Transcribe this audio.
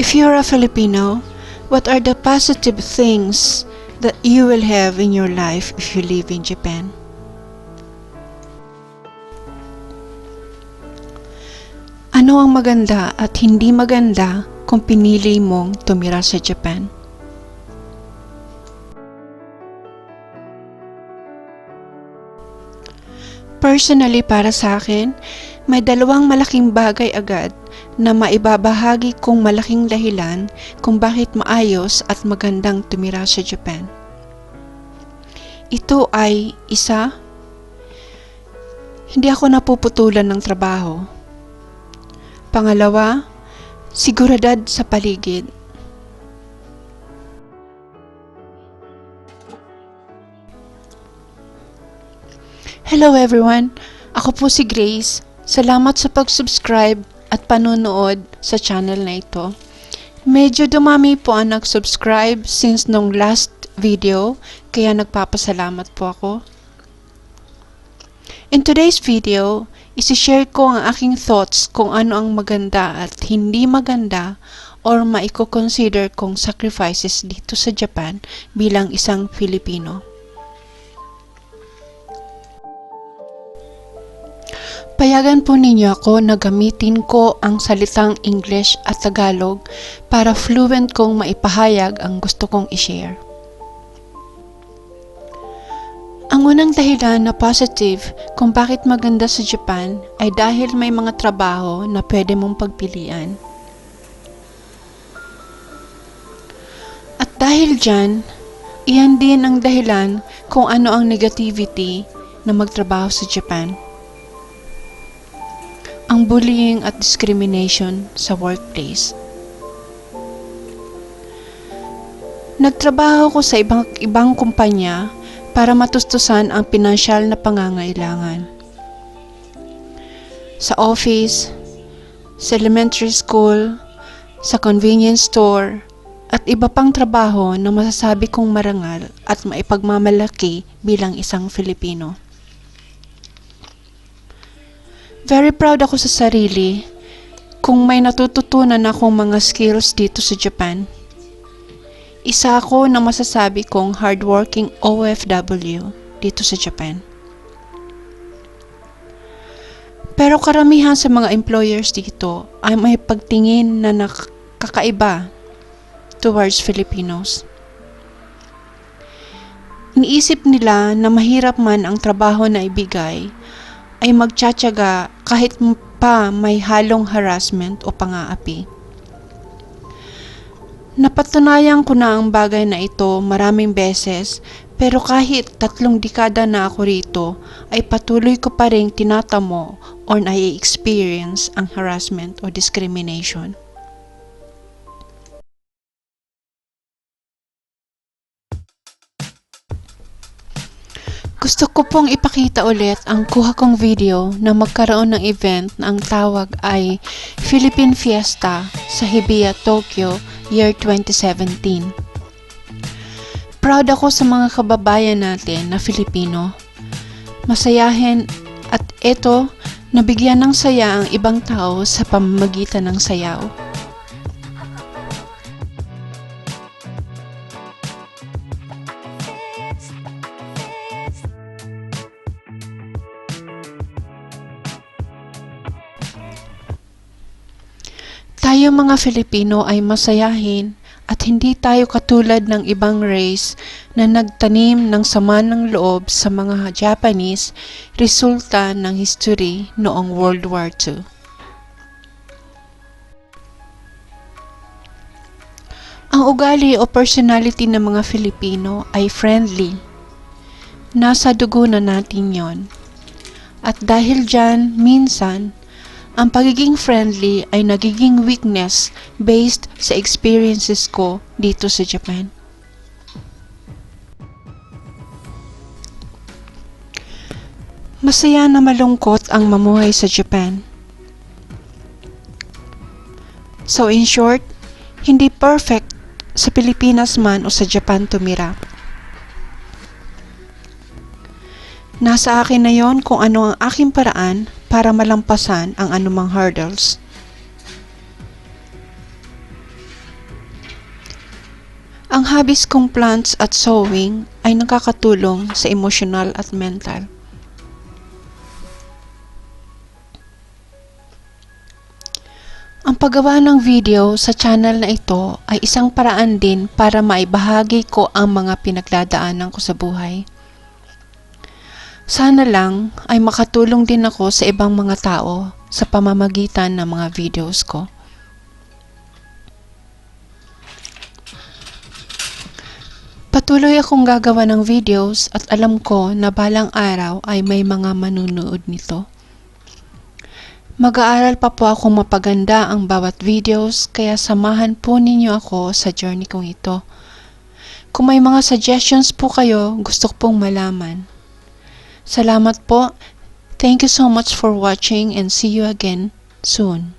If you're a Filipino, what are the positive things that you will have in your life if you live in Japan? Ano ang maganda at hindi maganda kung pinili mong tumira sa Japan? Personally para sa akin, may dalawang malaking bagay agad na maibabahagi kong malaking dahilan kung bakit maayos at magandang tumira sa Japan. Ito ay isa, hindi ako napuputulan ng trabaho. Pangalawa, siguradad sa paligid. Hello everyone! Ako po si Grace. Salamat sa pag-subscribe at panonood sa channel na ito. Medyo dumami po ang nag-subscribe since nung last video, kaya nagpapasalamat po ako. In today's video, isi-share ko ang aking thoughts kung ano ang maganda at hindi maganda or maiko-consider kong sacrifices dito sa Japan bilang isang Filipino. Payagan po ninyo ako na gamitin ko ang salitang English at Tagalog para fluent kong maipahayag ang gusto kong i-share. Ang unang dahilan na positive kung bakit maganda sa Japan ay dahil may mga trabaho na pwede mong pagpilian. At dahil dyan, iyan din ang dahilan kung ano ang negativity na magtrabaho sa Japan ang bullying at discrimination sa workplace. Nagtrabaho ko sa ibang ibang kumpanya para matustusan ang pinansyal na pangangailangan. Sa office, sa elementary school, sa convenience store, at iba pang trabaho na masasabi kong marangal at maipagmamalaki bilang isang Filipino. Very proud ako sa sarili kung may natututunan akong mga skills dito sa Japan. Isa ako na masasabi kong hardworking OFW dito sa Japan. Pero karamihan sa mga employers dito ay may pagtingin na nakakaiba towards Filipinos. Iniisip nila na mahirap man ang trabaho na ibigay ay magtsatsaga kahit pa may halong harassment o pang-aapi. Napatunayan ko na ang bagay na ito maraming beses pero kahit tatlong dekada na ako rito ay patuloy ko pa rin tinatamo or na-experience ang harassment o discrimination. Gusto ko pong ipakita ulit ang kuha kong video na magkaroon ng event na ang tawag ay Philippine Fiesta sa Hibiya, Tokyo, year 2017. Proud ako sa mga kababayan natin na Filipino. Masayahin at ito, nabigyan ng saya ang ibang tao sa pamamagitan ng sayaw. Tayo mga Filipino ay masayahin at hindi tayo katulad ng ibang race na nagtanim ng sama ng loob sa mga Japanese resulta ng history noong World War II. Ang ugali o personality ng mga Filipino ay friendly. Nasa dugo na natin yon. At dahil dyan, minsan, ang pagiging friendly ay nagiging weakness based sa experiences ko dito sa Japan. Masaya na malungkot ang mamuhay sa Japan. So in short, hindi perfect sa Pilipinas man o sa Japan tumira. Nasa akin na yon kung ano ang aking paraan para malampasan ang anumang hurdles. Ang hobbies kong plants at sewing ay nakakatulong sa emosyonal at mental. Ang paggawa ng video sa channel na ito ay isang paraan din para maibahagi ko ang mga pinagdadaanan ko sa buhay. Sana lang ay makatulong din ako sa ibang mga tao sa pamamagitan ng mga videos ko. Patuloy akong gagawa ng videos at alam ko na balang araw ay may mga manunood nito. Mag-aaral pa po ako mapaganda ang bawat videos kaya samahan po ninyo ako sa journey kong ito. Kung may mga suggestions po kayo, gusto ko pong malaman. Salamat po. Thank you so much for watching and see you again soon.